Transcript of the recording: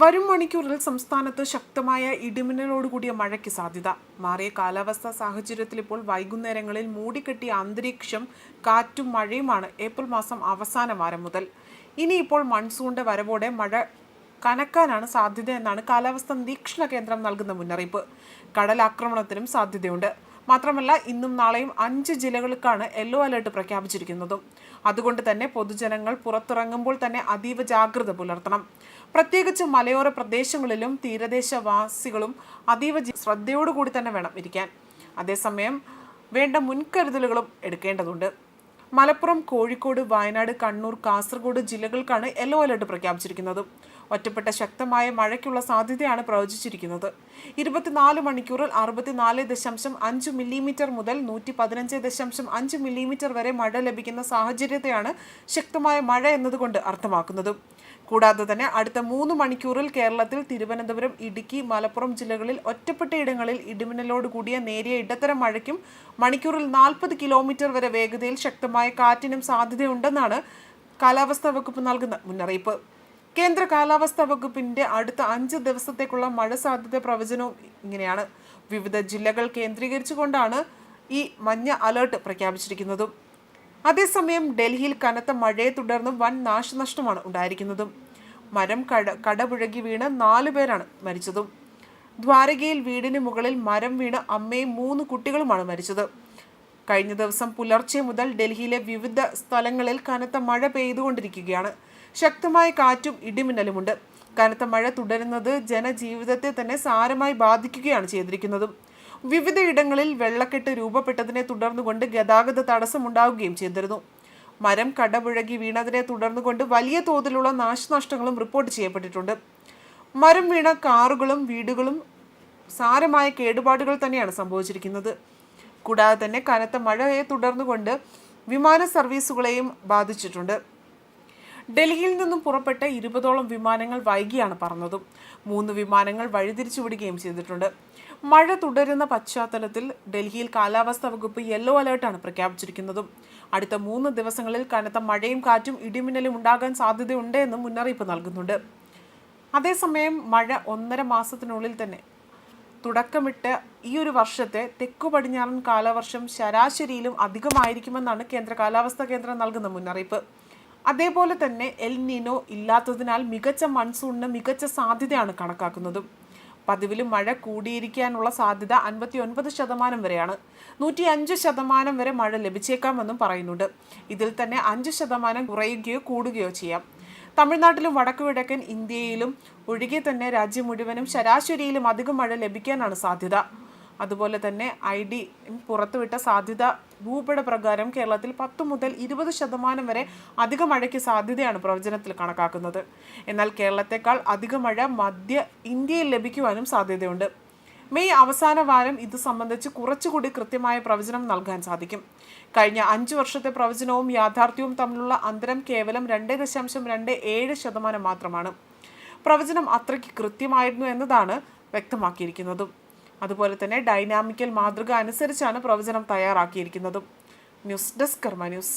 വരും മണിക്കൂറിൽ സംസ്ഥാനത്ത് ശക്തമായ ഇടിമിന്നലോടുകൂടിയ മഴയ്ക്ക് സാധ്യത. മാറിയ കാലാവസ്ഥാ സാഹചര്യത്തിൽ ഇപ്പോൾ വൈകുന്നേരങ്ങളിൽ മൂടിക്കെട്ടിയ അന്തരീക്ഷം കാറ്റും മഴയുമാണ് ഏപ്രിൽ മാസം അവസാന വാരം മുതൽ. ഇനിയിപ്പോൾ മൺസൂണിന്റെ വരവോടെ മഴ കനക്കാനാണ് സാധ്യത എന്നാണ് കാലാവസ്ഥാ നിരീക്ഷണ കേന്ദ്രം നൽകുന്ന മുന്നറിയിപ്പ്. കടലാക്രമണത്തിനും സാധ്യതയുണ്ട്. മാത്രമല്ല ഇന്നും നാളെയും അഞ്ച് ജില്ലകൾക്കാണ് യെല്ലോ അലേർട്ട് പ്രഖ്യാപിച്ചിരിക്കുന്നത്. അതുകൊണ്ട് തന്നെ പൊതുജനങ്ങൾ പുറത്തിറങ്ങുമ്പോൾ തന്നെ അതീവ ജാഗ്രത പുലർത്തണം. പ്രത്യേകിച്ച് മലയോര പ്രദേശങ്ങളിലും തീരദേശവാസികളും അതീവ ശ്രദ്ധയോടുകൂടി തന്നെ വേണം ഇരിക്കാൻ. അതേസമയം വേണ്ട മുൻകരുതലുകളും എടുക്കേണ്ടതുണ്ട്. മലപ്പുറം കോഴിക്കോട് വയനാട് കണ്ണൂർ കാസർഗോഡ് ജില്ലകൾക്കാണ് യെല്ലോ അലർട്ട് പ്രഖ്യാപിച്ചിരിക്കുന്നത്. ഒറ്റപ്പെട്ട ശക്തമായ മഴയ്ക്കുള്ള സാധ്യതയാണ് പ്രവചിച്ചിരിക്കുന്നത്. ഇരുപത്തിനാല് മണിക്കൂറിൽ അറുപത്തിനാല് ദശാംശം അഞ്ച് മില്ലിമീറ്റർ മുതൽ നൂറ്റി പതിനഞ്ച് ദശാംശം അഞ്ച് മില്ലിമീറ്റർ വരെ മഴ ലഭിക്കുന്ന സാഹചര്യത്തെയാണ് ശക്തമായ മഴ എന്നതുകൊണ്ട് അർത്ഥമാക്കുന്നത്. കൂടാതെ തന്നെ അടുത്ത മൂന്ന് മണിക്കൂറിൽ കേരളത്തിൽ തിരുവനന്തപുരം ഇടുക്കി മലപ്പുറം ജില്ലകളിൽ ഒറ്റപ്പെട്ട ഇടങ്ങളിൽ ഇടിമിന്നലോട് കൂടിയ നേരിയ ഇടത്തരം മഴയ്ക്കും മണിക്കൂറിൽ നാൽപ്പത് കിലോമീറ്റർ വരെ വേഗതയിൽ ശക്തമായ കാറ്റിനും സാധ്യതയുണ്ടെന്നാണ് കാലാവസ്ഥാ വകുപ്പ് നൽകുന്ന മുന്നറിയിപ്പ്. കേന്ദ്ര കാലാവസ്ഥാ വകുപ്പിന്റെ അടുത്ത അഞ്ച് ദിവസത്തേക്കുള്ള മഴ സാധ്യത പ്രവചനവും ഇങ്ങനെയാണ്. വിവിധ ജില്ലകൾ കേന്ദ്രീകരിച്ചുകൊണ്ടാണ് ഈ മഞ്ഞ അലേർട്ട് പ്രഖ്യാപിച്ചിരിക്കുന്നതും. അതേസമയം ഡൽഹിയിൽ കനത്ത മഴയെ തുടർന്ന് വൻ നാശനഷ്ടമാണ് ഉണ്ടായിരിക്കുന്നതും. മരം കട കടപുഴകി വീണ് നാലു പേരാണ് മരിച്ചതും. ദ്വാരകയിൽ വീടിന് മുകളിൽ മരം വീണ് അമ്മയും മൂന്ന് കുട്ടികളുമാണ് മരിച്ചത്. കഴിഞ്ഞ ദിവസം പുലർച്ചെ മുതൽ ഡൽഹിയിലെ വിവിധ സ്ഥലങ്ങളിൽ കനത്ത മഴ പെയ്തുകൊണ്ടിരിക്കുകയാണ്. ശക്തമായ കാറ്റും ഇടിമിന്നലുമുണ്ട്. കനത്ത മഴ തുടരുന്നത് ജനജീവിതത്തെ തന്നെ സാരമായി ബാധിക്കുകയാണ് ചെയ്തിരിക്കുന്നതും. വിവിധ ഇടങ്ങളിൽ വെള്ളക്കെട്ട് രൂപപ്പെട്ടതിനെ തുടർന്നുകൊണ്ട് ഗതാഗത തടസ്സമുണ്ടാവുകയും ചെയ്തിരുന്നു. മരം കടപുഴകി വീണതിനെ തുടർന്നുകൊണ്ട് വലിയ തോതിലുള്ള നാശനഷ്ടങ്ങളും റിപ്പോർട്ട് ചെയ്യപ്പെട്ടിട്ടുണ്ട്. മരം വീണ കാറുകളും വീടുകളും സാരമായ കേടുപാടുകൾ തന്നെയാണ് സംഭവിച്ചിരിക്കുന്നത്. കൂടാതെ തന്നെ കനത്ത മഴയെ തുടർന്നുകൊണ്ട് വിമാന സർവീസുകളെയും ബാധിച്ചിട്ടുണ്ട്. ഡൽഹിയിൽ നിന്നും പുറപ്പെട്ട ഇരുപതോളം വിമാനങ്ങൾ വൈകിയാണ് പറന്നതും. മൂന്ന് വിമാനങ്ങൾ വഴിതിരിച്ചു വിടുകയും ചെയ്തിട്ടുണ്ട്. മഴ തുടരുന്ന പശ്ചാത്തലത്തിൽ ഡൽഹിയിൽ കാലാവസ്ഥാ വകുപ്പ് യെല്ലോ അലേർട്ടാണ് പ്രഖ്യാപിച്ചിരിക്കുന്നതും. അടുത്ത മൂന്ന് ദിവസങ്ങളിൽ കനത്ത മഴയും കാറ്റും ഇടിമിന്നലും ഉണ്ടാകാൻ സാധ്യതയുണ്ട് എന്നും മുന്നറിയിപ്പ് നൽകുന്നുണ്ട്. അതേസമയം മഴ ഒന്നര മാസത്തിനുള്ളിൽ തന്നെ തുടക്കമിട്ട് ഈ ഒരു വർഷത്തെ തെക്കു പടിഞ്ഞാറൻ കാലവർഷം ശരാശരിയിലും അധികമായിരിക്കുമെന്നാണ് കേന്ദ്ര കാലാവസ്ഥാ കേന്ദ്രം നൽകുന്ന മുന്നറിയിപ്പ്. അതേപോലെ തന്നെ എൽ നിനോ ഇല്ലാത്തതിനാൽ മികച്ച മൺസൂണിന് മികച്ച സാധ്യതയാണ് കണക്കാക്കുന്നത്. പതിവിലും മഴ കൂടിയിരിക്കാനുള്ള സാധ്യത അൻപത്തി ഒൻപത് ശതമാനം വരെയാണ്. നൂറ്റി അഞ്ച് ശതമാനം വരെ മഴ ലഭിച്ചേക്കാമെന്നും പറയുന്നുണ്ട്. ഇതിൽ തന്നെ അഞ്ച് ശതമാനം കുറയുകയോ കൂടുകയോ ചെയ്യാം. തമിഴ്നാട്ടിലും വടക്കുകിഴക്കൻ ഇന്ത്യയിലും ഒഴികെ തന്നെ രാജ്യം മുഴുവനും ശരാശരിയിലും അധികം മഴ ലഭിക്കാനാണ് സാധ്യത. അതുപോലെ തന്നെ ഐ ഡി പുറത്തുവിട്ട സാധ്യത ഭൂപട പ്രകാരം കേരളത്തിൽ പത്ത് മുതൽ ഇരുപത് ശതമാനം വരെ അധിക മഴയ്ക്ക് സാധ്യതയാണ് പ്രവചനത്തിൽ കണക്കാക്കുന്നത്. എന്നാൽ കേരളത്തെക്കാൾ അധിക മഴ മധ്യ ഇന്ത്യയിൽ ലഭിക്കുവാനും സാധ്യതയുണ്ട്. മെയ് അവസാന വാരം ഇത് സംബന്ധിച്ച് കുറച്ചുകൂടി കൃത്യമായ പ്രവചനം നൽകാൻ സാധിക്കും. കഴിഞ്ഞ അഞ്ചു വർഷത്തെ പ്രവചനവും യാഥാർത്ഥ്യവും തമ്മിലുള്ള അന്തരം കേവലം രണ്ട് ദശാംശം രണ്ട് ഏഴ് ശതമാനം മാത്രമാണ്. പ്രവചനം അത്രയ്ക്ക് കൃത്യമായിരുന്നു എന്നതാണ് വ്യക്തമാക്കിയിരിക്കുന്നതും. അതുപോലെ തന്നെ ഡൈനാമിക്കൽ മാതൃക അനുസരിച്ചാണ് പ്രവചനം തയ്യാറാക്കിയിരിക്കുന്നതും. News desk Karma news.